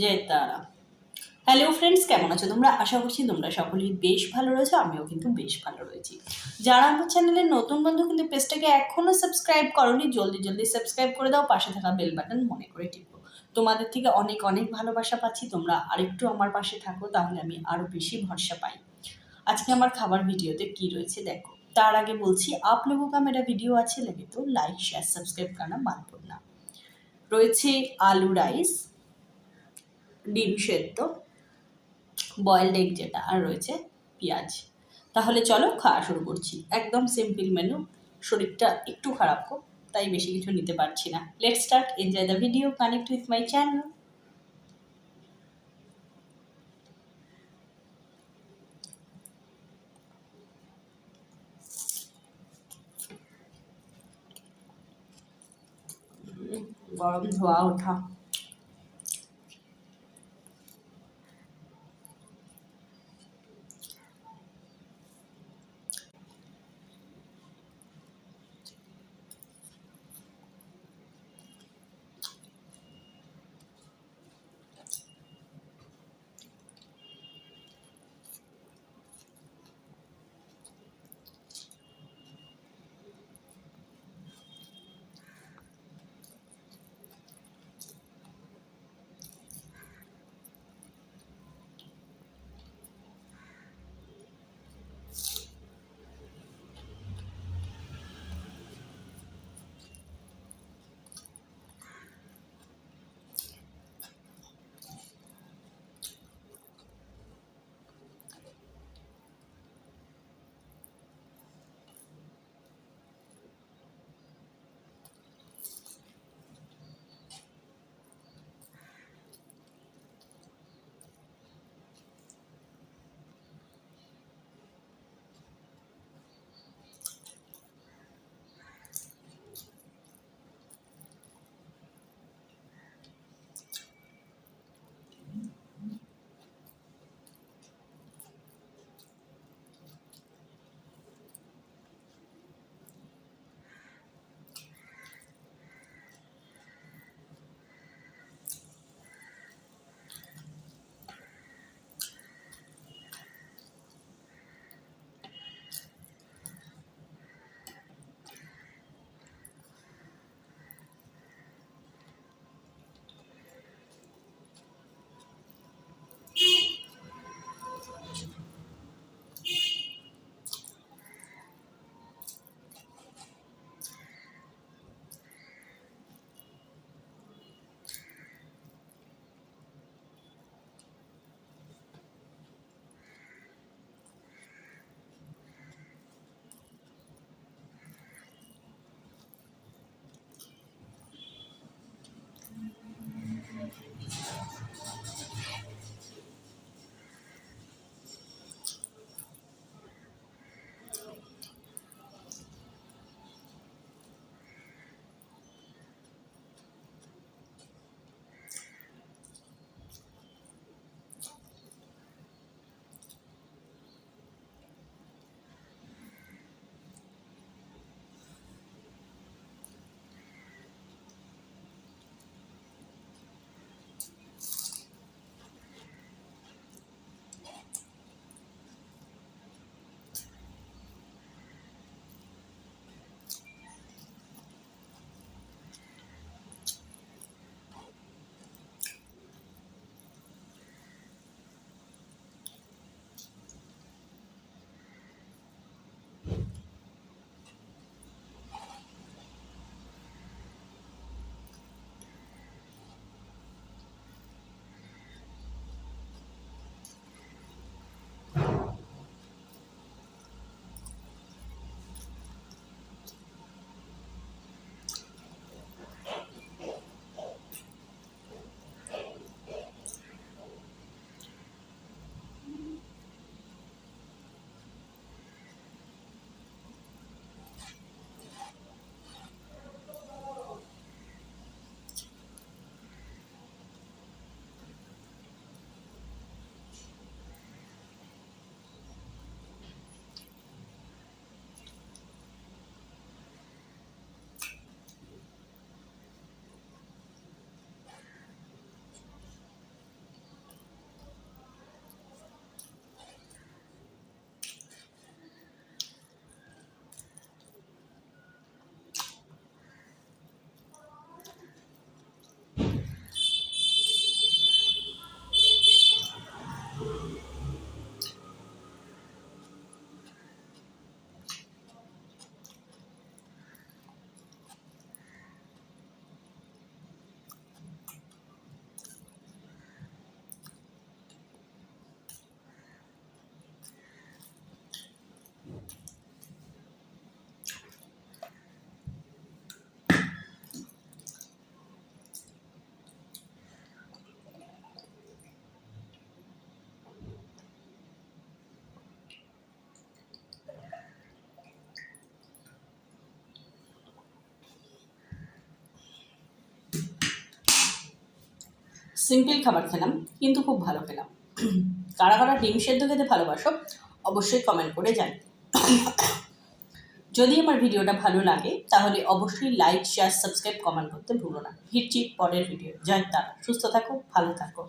জয় তারা hello friends কেমন আছো তোমরা? আশা করছি তোমরা সকলেই বেশ ভালো রয়েছো, আমিও কিন্তু বেশ ভালো রয়েছি। যারা আমার চ্যানেলে নতুন বন্ধু, কিন্তু পেজটাকে এখনও সাবস্ক্রাইব করনি, জলদি জলদি সাবস্ক্রাইব করে দাও, পাশে থাকা বেল বাটন মনে করে টিপো। তোমাদের থেকে অনেক অনেক ভালোবাসা পাচ্ছি, তোমরা আরেকটু আমার পাশে থাকো, তাহলে আমি আরও বেশি ভরসা পাই। আজকে আমার খাবার ভিডিওতে কি রয়েছে দেখো। তার আগে বলছি আপ লোগো কা মেরা ভিডিও আছে, লেগে তো লাইক শেয়ার সাবস্ক্রাইব করানো মানব না। রয়েছে আলু রাইস ডিম সেদ্ধ বয়েলড এগ যেটা আর রয়েছে পেঁয়াজ। তাহলে চলো খাওয়া শুরু করছি। একদম সিম্পল মেনু শরীরটা একটু খারাপ হোক তাই বেশি কিছু নিতে পারছি না। Let start enjoy the video connect with my channel গরম ধোয়া ওঠা। সিম্পল খাবার খেলাম, কিন্তু খুব ভালো খেলাম। কারা কারা ডিম সেদ্ধ খেতে ভালোবাসো, অবশ্যই কমেন্ট করে জানি যদি আমার ভিডিওটা ভালো লাগে, তাহলে অবশ্যই লাইক শেয়ার সাবস্ক্রাইব কমেন্ট করতে ভুলো না। হিটছি পরের ভিডিও যাই তারা। সুস্থ থাকো, ভালো থাকো।